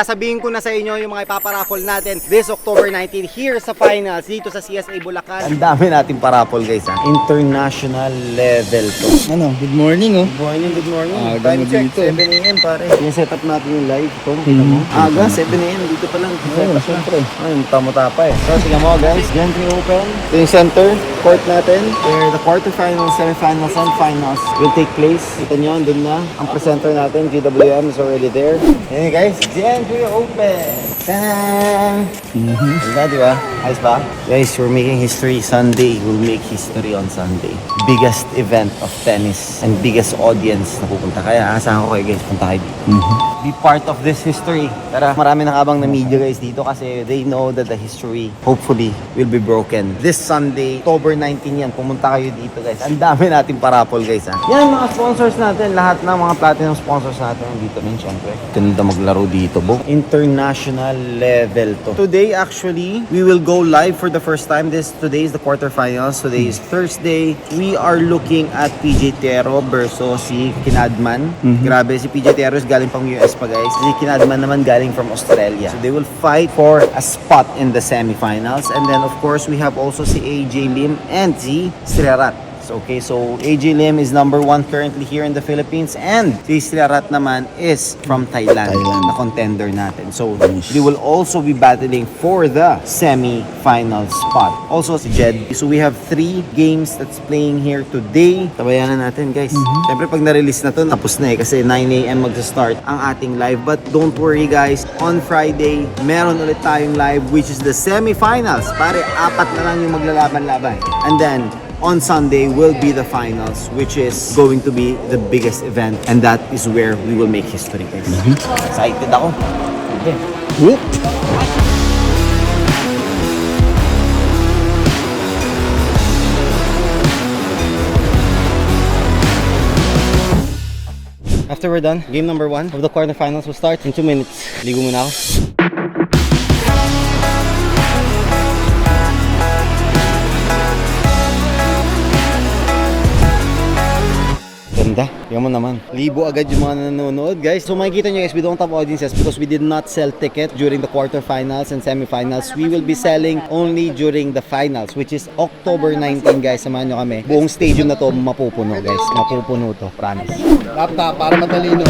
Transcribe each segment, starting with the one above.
sasabihin ko na sa inyo yung mga ipaparaffle natin this October 19 here sa finals dito sa CSA Bulacan. Ang dami nating parapol guys ha. International level to. Ano, good morning oh. Good morning, good morning. Aga Time check, dito. 7 a.m. pare. Yung setup natin yung live to. Tingnan mo. Aga, 7 a.m. Dito pa lang. Oo, syempre. Ayun, tamo-tapa eh. So, tingnan mo guys. Gentry Open. Ito yung center court natin. Where the quarterfinals, semifinals, and finals will take place. Kita nyo, andun na. Ang presenter natin, GWM, is already there. Ayan guys, Gentry Open. Tanan! Ganda, di ba? Ayos ba? Guys, we're making history Sunday. We'll make history on Sunday. Biggest event of tennis and biggest audience na pupunta. Kaya asahan ko kayo guys, punta kayo dito. Be part of this history. Tara, marami nakabang na media guys dito kasi they know that the history hopefully will be broken. This Sunday, October 19 yan, pumunta kayo dito guys. Ang dami nating parapol guys ha. Yan mga sponsors natin, lahat ng mga platinum sponsors natin dito rin syempre. Ganda maglaro dito, bo. International level to. Today actually, we will go live for the first time. This today is the quarterfinals. Today is Thursday. We are looking at PJ Tero versus si Kinadman. Grabe, si PJ Tero is galing pang US pa guys. Si Kinadman naman galing from Australia. So they will fight for a spot in the semifinals. And then of course, we have also si AJ Lim and si Srirat. Okay, so AJ Lim is number one currently here in the Philippines and si Srirat naman is from Thailand, Thailand. na contender natin. So they will also be battling for the semi-final spot. Also si Jed. So we have three games that's playing here today. Tabayanan natin guys. Siyempre pag na-release na to, tapos na eh kasi 9am magsa-start ang ating live. But don't worry guys, on Friday, meron ulit tayong live which is the semi-finals. Pare, apat na lang yung maglalaban-laban. And then, on Sunday will be the finals, which is going to be the biggest event, and that is where we will make history, guys. Mm-hmm. Excited ako. Okay. Whoop. After we're done, game number one of the quarterfinals will start in 2 minutes. Ligo muna ako. Ganda. Tingnan mo naman. Libo agad yung mga nanonood, guys. So makikita nyo guys, we don't have audiences because we did not sell ticket during the quarterfinals and semifinals. We will be selling only during the finals, which is October 19, guys. Samahan nyo kami. Buong stadium na to mapupuno, guys. Mapupuno to, promise. Laptop para matalino.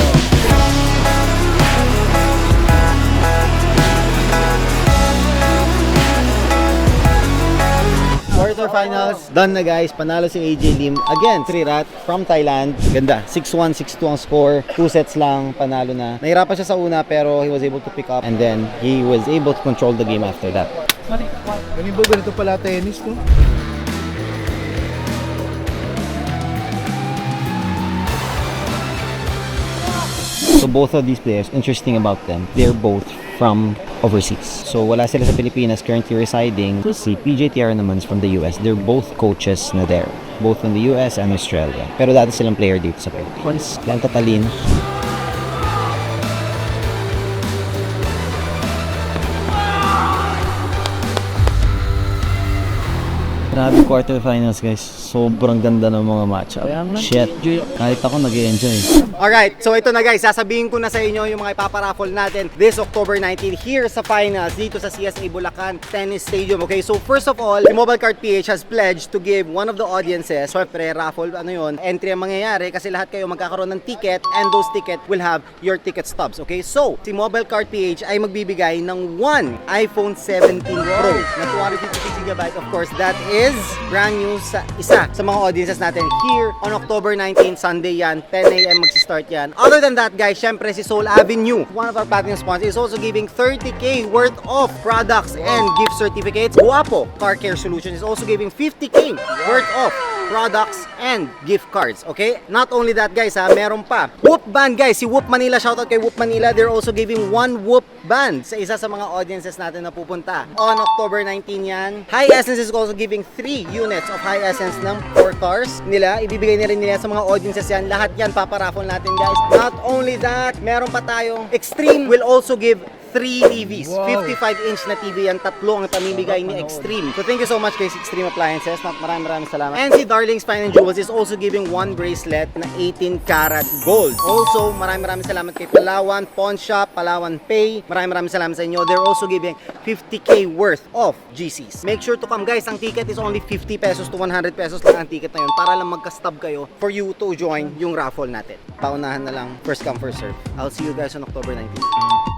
Quarterfinals, done na guys. Panalo si AJ Lim. Again, Trirat from Thailand. Ganda. 6-1, 6-2 ang score. Two sets lang, panalo na. Nahirapan siya sa una pero he was able to pick up and then he was able to control the game after that. Ganito pala tennis no? So both of these players, interesting about them, they're both from overseas. So wala sila sa Pilipinas currently residing. Si PJ Tiara naman is from the US. They're both coaches na there. Both in the US and Australia. Pero dati silang player dito sa Pilipinas. Yan katalino. Quarterfinals guys. Sobrang ganda ng mga matchup. Shit. Kahit ako nag-enjoy. Alright, so ito na guys, sasabihin ko na sa inyo yung mga ipaparaffle natin this October 19 here sa finals dito sa CSA Bulacan Tennis Stadium. Okay, so first of all, the Mobile Card PH has pledged to give one of the audiences, syempre raffle, ano yun, entry ang mangyayari kasi lahat kayo magkakaroon ng ticket and those ticket will have your ticket stubs. Okay, so si Mobile Card PH ay magbibigay ng one iPhone 17 Pro na 256GB. Of course, that is brand new sa isa sa mga audiences natin here on October 19, Sunday yan, 10am magsistart yan. Other than that guys, syempre si Soul Avenue, one of our platinum sponsors, is also giving 30k worth of products and gift certificates. Guapo Car Care Solution is also giving 50k worth of products and gift cards. Okay? Not only that guys ha, meron pa. Whoop Band guys, si Whoop Manila, shoutout kay Whoop Manila. They're also giving one Whoop Band sa isa sa mga audiences natin na pupunta. On October 19 yan. High Essence is also giving 3 units of High Essence ng 4 cars nila. Ibibigay na rin nila sa mga audiences yan. Lahat yan paparaffle natin guys. Not only that, meron pa tayong Extreme will also give 3 TVs. 55-inch na TV yan. Tatlo ang pamimigay ni Extreme. So thank you so much guys, Extreme Appliances. Ma- Maraming maraming salamat. And si Darling's Fine and Jewels is also giving one bracelet na 18 karat gold. Also, maraming maraming salamat kay Palawan Pawn Shop, Palawan Pay. Maraming maraming salamat sa inyo. They're also giving 50k worth of GCs. Make sure to come guys. Ang ticket is only 50 pesos to 100 pesos lang ang ticket na yun para lang magka-stub kayo for you to join yung raffle natin. Paunahan na lang. First come, first serve. I'll see you guys on October 19.